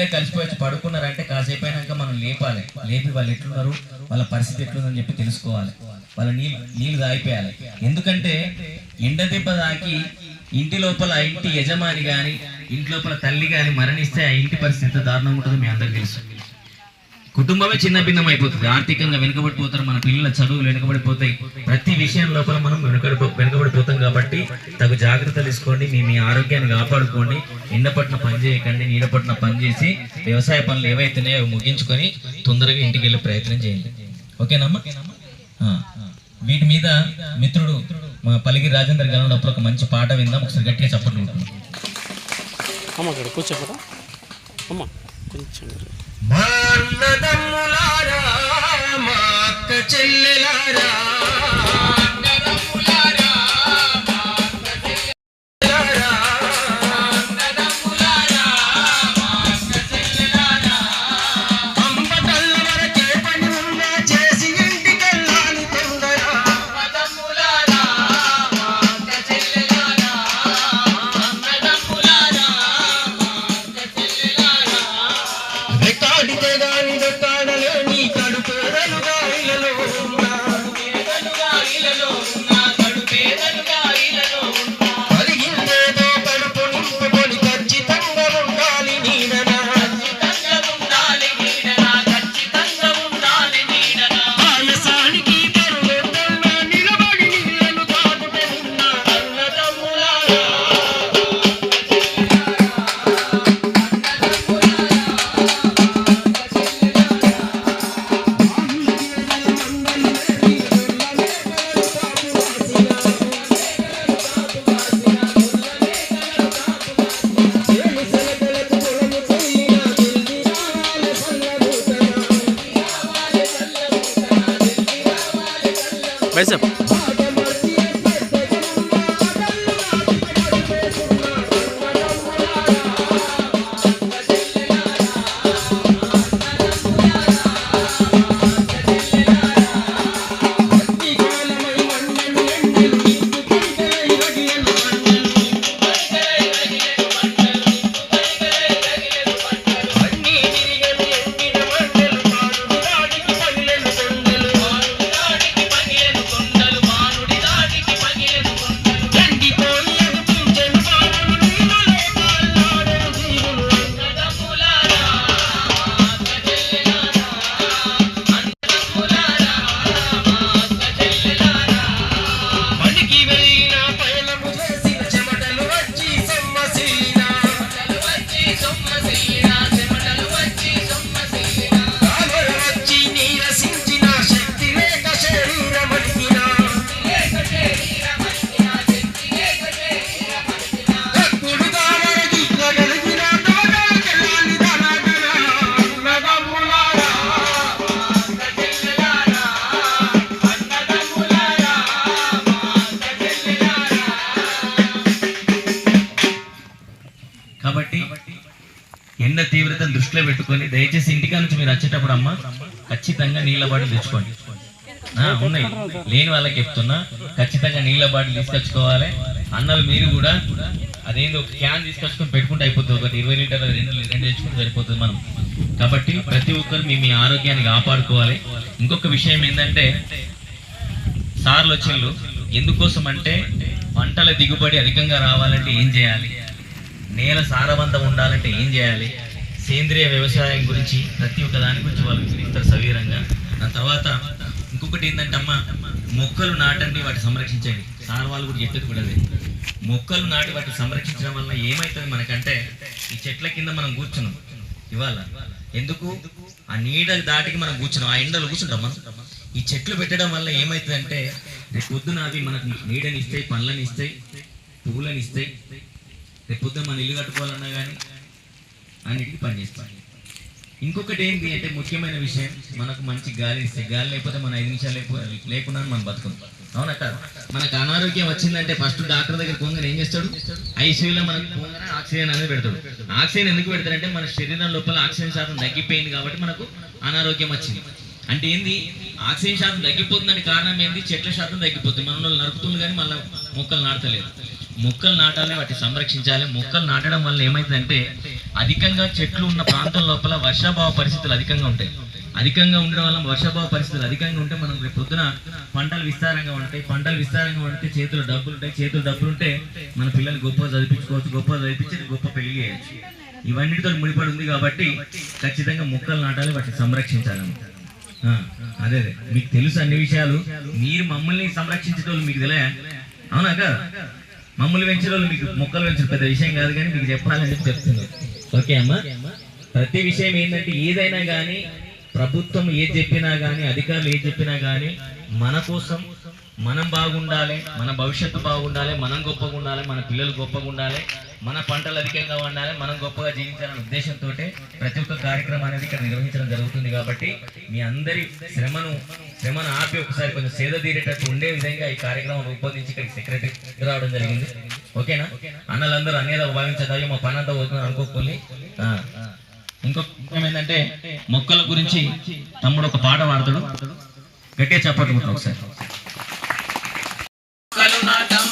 ఎండ కలిసిపోయి పడుకున్నారంటే కాసేపు అయినాక మనం లేపాలి. లేపి వాళ్ళు ఎట్లున్నారు? వాళ్ళ పరిస్థితి ఎట్లుందని చెప్పి తెలుసుకోవాలి. వాళ్ళ నీళ్ళు నీళ్ళు తాగిపోయాలి. ఎందుకంటే ఎండ దెబ్బ తాకి ఇంటి లోపల ఇంటి యజమాని కానీ ఇంటి లోపల తల్లి కానీ మరణిస్తే ఆ ఇంటి పరిస్థితి ఎంత దారుణంగా ఉంటుందో మీ అందరికి తెలుసు. కుటుంబమే చిన్న భిన్నం అయిపోతుంది ఆర్థికంగా వెనుకబడిపోతారు. మన పిల్లల చదువులు వెనుకబడిపోతాయి. ప్రతి విషయం లోపల మనం వెనుకబడి కాబట్టి తగు జాగ్రత్తలు తీసుకోండి మీ మీ ఆరోగ్యాన్ని కాపాడుకోండి. ఎండపట్న పని చేయకండి నీడపట్న పని చేసి వ్యవసాయ పనులు ఏవైతున్నాయో అవి ముగించుకొని తొందరగా ఇంటికి వెళ్ళే ప్రయత్నం చేయండి. ఓకేనమ్మా. వీటి మీద మిత్రుడు మా రాజేందర్ గారు ఉన్నప్పుడు ఒక మంచి పాట విందాం ఒకసారి గట్టిగా చప్పట్లు కొట్టుకుందాం. అమ్మ అక్కడ కూర్చోపోతా అమ్మ కొంచెం మా అన్నదమ్ములారా మా అక్క చెల్లెలారా కాబట్టి ఎండ తీవ్రతను దృష్టిలో పెట్టుకొని దయచేసి ఇంటికా నుంచి మీరు వచ్చేటప్పుడు అమ్మ ఖచ్చితంగా నీళ్ళ బాటిల్ తెచ్చుకోండి. ఉన్నాయి. లేని వాళ్ళకి చెప్తున్నా ఖచ్చితంగా నీళ్ళ బాటిల్ తీసుకొచ్చుకోవాలి. అన్నలు మీరు కూడా అదేందో క్యాన్ తీసుకొచ్చుకొని పెట్టుకుంటే అయిపోతుంది. ఒకటి ఇరవై లీటర్ రెండు రెండు తెచ్చుకుంటే సరిపోతుంది మనం. కాబట్టి ప్రతి ఒక్కరు మీ మీ ఆరోగ్యాన్ని కాపాడుకోవాలి. ఇంకొక విషయం ఏంటంటే సార్లు వచ్చిండ్రు ఎందుకోసం అంటే పంటల దిగుబడి అధికంగా రావాలంటే ఏం చేయాలి? నేల సారవంతం ఉండాలంటే ఏం చేయాలి? సేంద్రియ వ్యవసాయం గురించి ప్రతి ఒక్క దాని గురించి వాళ్ళు వివరిస్తారు సవీరంగా. దాని తర్వాత ఇంకొకటి ఏంటంటే అమ్మ మొక్కలు నాటండి వాటి సంరక్షించండి. సార్ వాళ్ళు కూడా చెప్పేది కూడా మొక్కలు నాటి వాటిని సంరక్షించడం వల్ల ఏమవుతుంది మనకంటే ఈ చెట్ల కింద మనం కూర్చున్నాం. ఇవాళ ఎందుకు? ఆ నీడ దాటికి మనం కూర్చున్నాం. ఆ ఎండలో కూర్చుంటాం మనం. ఈ చెట్లు పెట్టడం వల్ల ఏమవుతుందంటే రేపు పొద్దున అవి మనకు నీడని ఇస్తాయి పండ్లని ఇస్తాయి పువ్వులని ఇస్తాయి రేపొద్దు మన ఇల్లు కట్టుకోవాలన్నా కానీ అన్నిటికీ పనిచేస్తాయి ఇంకొకటి ఏంటి అంటే ముఖ్యమైన విషయం మనకు మంచి గాలి ఇస్తే గాలి లేకపోతే మన ఐదు నిమిషాలు లేకుండా మనం బతుకుం అవునా కాదు మనకు అనారోగ్యం వచ్చిందంటే ఫస్ట్ డాక్టర్ దగ్గర పోగానే ఏం చేస్తాడు? ఐసీయూలో మనకు పోగానే ఆక్సిజన్ అనేది పెడతాడు. ఆక్సిజన్ ఎందుకు పెడతాడంటే మన శరీరం లోపల ఆక్సిజన్ శాతం తగ్గిపోయింది కాబట్టి మనకు అనారోగ్యం వచ్చింది. అంటే ఏంది? ఆక్సిజన్ శాతం తగ్గిపోతుందని కారణం ఏంది? చెట్ల శాతం తగ్గిపోతుంది. మన వాళ్ళు నరుకుతుంది కానీ మళ్ళీ మొక్కలు నాటలేదు మొక్కలు నాటాలి వాటి సంరక్షించాలి. మొక్కలు నాటడం వల్ల ఏమైందంటే అధికంగా చెట్లు ఉన్న ప్రాంతం లోపల వర్షాభావ పరిస్థితులు అధికంగా ఉంటాయి. అధికంగా ఉండడం వల్ల వర్షాభావ పరిస్థితులు అధికంగా ఉంటే మనం రేపు పొద్దున పంటలు విస్తారంగా ఉంటాయి. పంటలు విస్తారంగా ఉంటే చేతులు డబ్బులు ఉంటాయి. చేతులు డబ్బులు ఉంటే మన పిల్లలు గొప్ప చదివించుకోవచ్చు. గొప్ప చదివించి గొప్ప పెళ్ళి చేయొచ్చు. ఇవన్నిటితో ముడిపడి ఉంది కాబట్టి ఖచ్చితంగా మొక్కలు నాటాలి వాటిని సంరక్షించాలి అదే అదే. మీకు తెలుసు అన్ని విషయాలు. మీరు మమ్మల్ని సంరక్షించేటోళ్ళు మీకు తెలియ? అవునా కదా? మమ్మల్ని పెంచిన వాళ్ళు మీకు మొక్కలు పెంచడం పెద్ద విషయం కాదు కానీ మీకు చెప్పాలని చెప్పి చెప్తున్నారు ఓకే అమ్మా? ప్రతి విషయం ఏంటంటే ఏదైనా కానీ ప్రభుత్వం ఏది చెప్పినా కానీ అధికారులు ఏది చెప్పినా కానీ మన కోసం మనం బాగుండాలి మన భవిష్యత్తు బాగుండాలి మనం గొప్పగా ఉండాలి మన పిల్లలు గొప్పగా ఉండాలి మన పంటలు అధికంగా ఉండాలి మనం గొప్పగా జీవించాలనే ఉద్దేశంతో ప్రతి ఒక్క కార్యక్రమం అనేది ఇక్కడ నిర్వహించడం జరుగుతుంది కాబట్టి మీ అందరి శ్రమను శ్రమను ఆపి ఒకసారి కొంచెం సేద తీరేటట్టు ఉండే విధంగా ఈ కార్యక్రమం రూపొందించి ఇక్కడికి సెక్రటరీ రావడం జరిగింది. ఓకేనా? అన్నలందరూ అనేది భావించదాయో మా పని అంతా పోతున్నారు అనుకోకొని ఇంకొక విషయం ఏంటంటే మొక్కల గురించి తమ్ముడు ఒక పాట పాడతాడు. గట్టిగా చెప్పట్టుకుంటాం ఒకసారి. Madam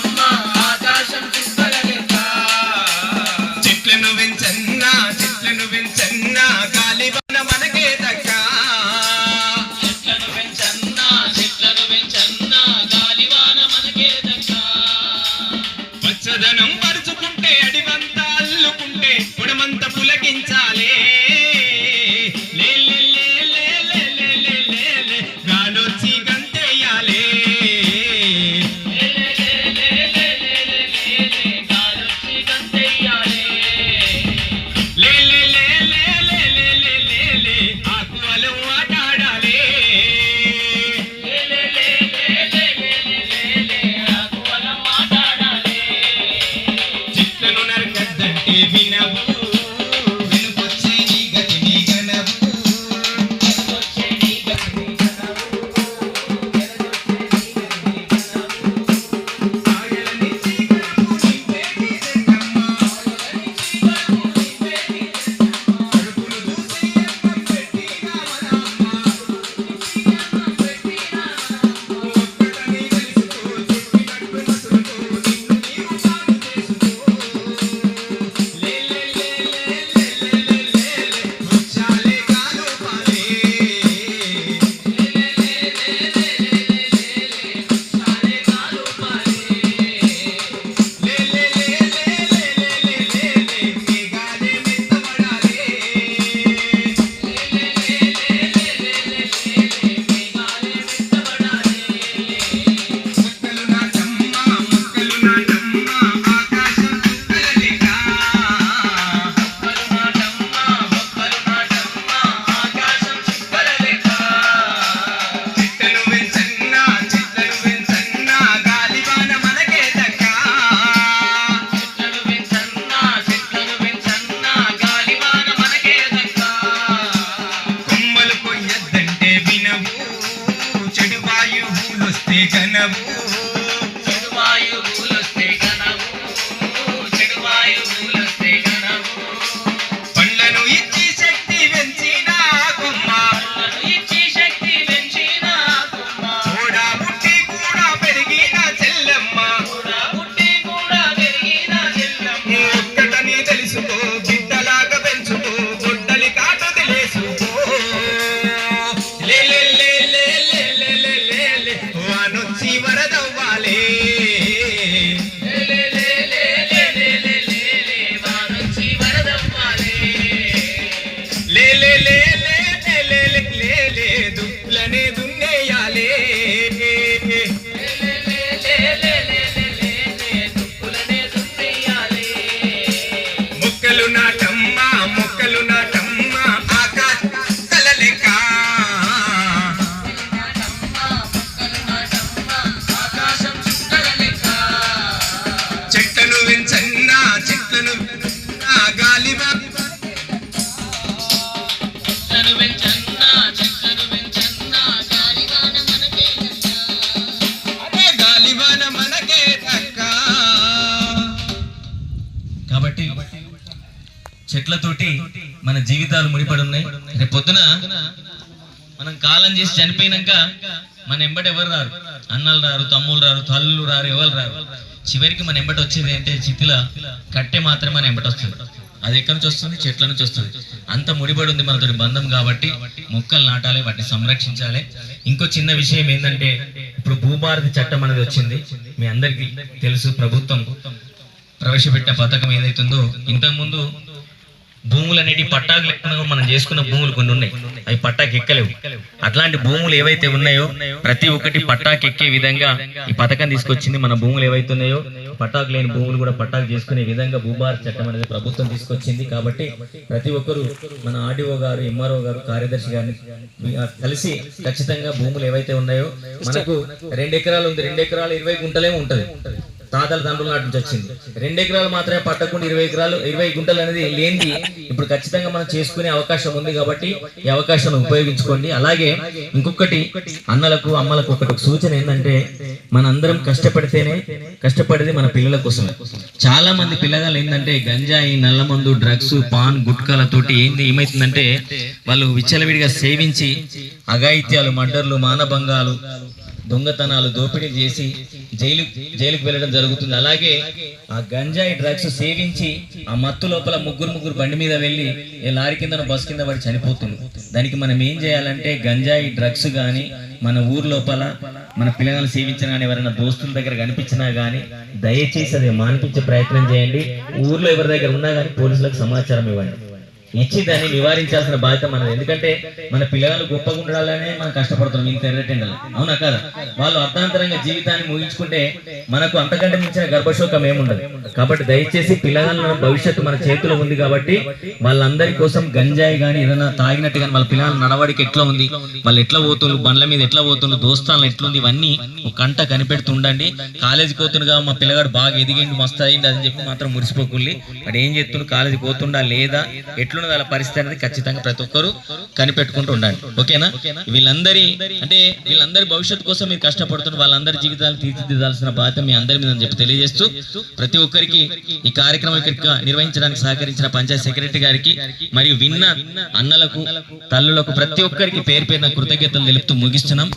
చెట్లతోటి మన జీవితాలు ముడిపడి ఉన్నాయి రేపు పొద్దున మనం కాలం చేసి చనిపోయినాక మన ఎంబటి ఎవరు రారు? అన్నలు రారు తమ్ముళ్ళు రారు తల్లులు రారు ఎవరు రారు? చివరికి మన ఎంబటి వచ్చేది ఏంటంటే చితిల కట్టె మాత్రమే మన ఎంబటి వస్తుంది. అది ఎక్కడి నుంచి వస్తుంది? చెట్ల నుంచి వస్తుంది. అంత ముడిపడి ఉంది మనతో బంధం కాబట్టి మొక్కలు నాటాలి వాటిని సంరక్షించాలి. ఇంకో చిన్న విషయం ఏంటంటే ఇప్పుడు భూభారతి చట్టం అనేది వచ్చింది. మీ అందరికీ తెలుసు ప్రభుత్వం ప్రవేశపెట్టిన పథకం ఏదైతుందో ఇంతకుముందు భూములు అనేటి పట్టాకు లేకుండా మనం చేసుకున్న భూములు కొన్ని ఉన్నాయి. అవి పట్టాకి ఎక్కలేవు. అట్లాంటి భూములు ఏవైతే ఉన్నాయో ప్రతి ఒక్కటి పట్టాకి ఎక్కే విధంగా ఈ పథకం తీసుకొచ్చింది మన భూములు ఏవైతే ఉన్నాయో పట్టాకు లేని భూములు కూడా పట్టాకు చేసుకునే విధంగా భూభారత చట్టం అనేది ప్రభుత్వం తీసుకొచ్చింది. కాబట్టి ప్రతి ఒక్కరు మన ఆర్డీఓ గారు ఎంఆర్ఓ గారు కార్యదర్శి గారిని కలిసి ఖచ్చితంగా భూములు ఏవైతే ఉన్నాయో మనకు రెండు ఎకరాలు ఉంది. రెండు ఎకరాలు ఇరవై గుంటలేమో ఉంటది. తాతల తండ్రుల నాటి నుంచి వచ్చింది. రెండు ఎకరాలు మాత్రమే పట్టకుండా ఇరవై ఎకరాలు ఇరవై గుంటలు అనేది లేనిది ఇప్పుడు ఖచ్చితంగా మనం చేసుకునే అవకాశం ఉంది కాబట్టి ఈ అవకాశం ఉపయోగించుకోండి. అలాగే ఇంకొకటి అన్నలకు అమ్మలకు ఒకటి సూచన ఏంటంటే మనందరం కష్టపడితేనే కష్టపడేది మన పిల్లల కోసమే. చాలా మంది పిల్లగాళ్ళు ఏంటంటే గంజాయి నల్లమందు డ్రగ్స్ పాన్ గుట్కాలతోటి ఏంది ఏమైతుందంటే వాళ్ళు విచ్చలవిడిగా సేవించి అఘాయిత్యాలు మడ్డర్లు మానభంగాలు దొంగతనాలు దోపిడీ చేసి జైలు జైలుకు వెళ్ళడం జరుగుతుంది. అలాగే ఆ గంజాయి డ్రగ్స్ సేవించి ఆ మత్తు లోపల ముగ్గురు ముగ్గురు బండి మీద వెళ్ళి ఏ లారీ కింద బస్ కింద పడి చనిపోతుంది. దానికి మనం ఏం చేయాలంటే గంజాయి డ్రగ్స్ కానీ మన ఊరు లోపల మన పిల్లలను సేవించిన కానీ ఎవరైనా దోస్తుల దగ్గర కనిపించినా కానీ దయచేసి అది మానిపించే ప్రయత్నం చేయండి. ఊర్లో ఎవరి దగ్గర ఉన్నా కానీ పోలీసులకు సమాచారం ఇవ్వండి. ఇచ్చి దాన్ని నివారించాల్సిన బాధ్యత మనది. ఎందుకంటే మన పిల్లలు గొప్పగా ఉండాలనే మనం కష్టపడుతున్నాం ఇంత ఎర్రటెండలు అవునా కదా? వాళ్ళు అర్థాంతరంగా జీవితాన్ని ముగించుకుంటే మనకు అంతకంటే మించిన గర్భశోకం ఏముండదు. కాబట్టి దయచేసి పిల్లల భవిష్యత్తు మన చేతిలో ఉంది కాబట్టి వాళ్ళందరి కోసం గంజాయి కానీ ఏదైనా తాగినట్టు కానీ వాళ్ళ పిల్లల నడవడికి ఎట్లా ఉంది? వాళ్ళు ఎట్లా పోతున్నారు బండ్ల మీద ఎట్లా పోతున్నారు దోస్తాలు ఎట్లుంది? ఇవన్నీ ఒక కంట కనిపెడుతుండండి. కాలేజీకి పోతుండగా మా పిల్లగాడు బాగా ఎదిగిండు మస్తు అయింది అని చెప్పి మాత్రం మురిసిపోకుల్లి. వాడు ఏం చేస్తుండు? కాలేజీకి పోతుండా? లేదా? ఎట్లున్నది? వాళ్ళ పరిస్థితి అనేది ఖచ్చితంగా ప్రతి ఒక్కరు కనిపెట్టుకుంటూ ఉండండి. ఓకేనా? వీళ్ళందరి అంటే వీళ్ళందరి భవిష్యత్తు కోసం మీరు కష్టపడుతున్న వాళ్ళందరి జీవితాలు తీర్చిదిద్దాల్సిన బాధ్యత మీ అందరి మీద అని చెప్పి తెలియజేస్తూ ప్రతి ఒక్కరికి ఈ కార్యక్రమం ఇక్కడ నిర్వహించడానికి సహకరించిన పంచాయత్ సెక్రటరీ గారికి మరియు విన్న అన్నలకు తల్లులకు ప్రతి ఒక్కరికి పేరు పేరున కృతజ్ఞతలు తెలుపుతూ ముగిస్తున్నాం.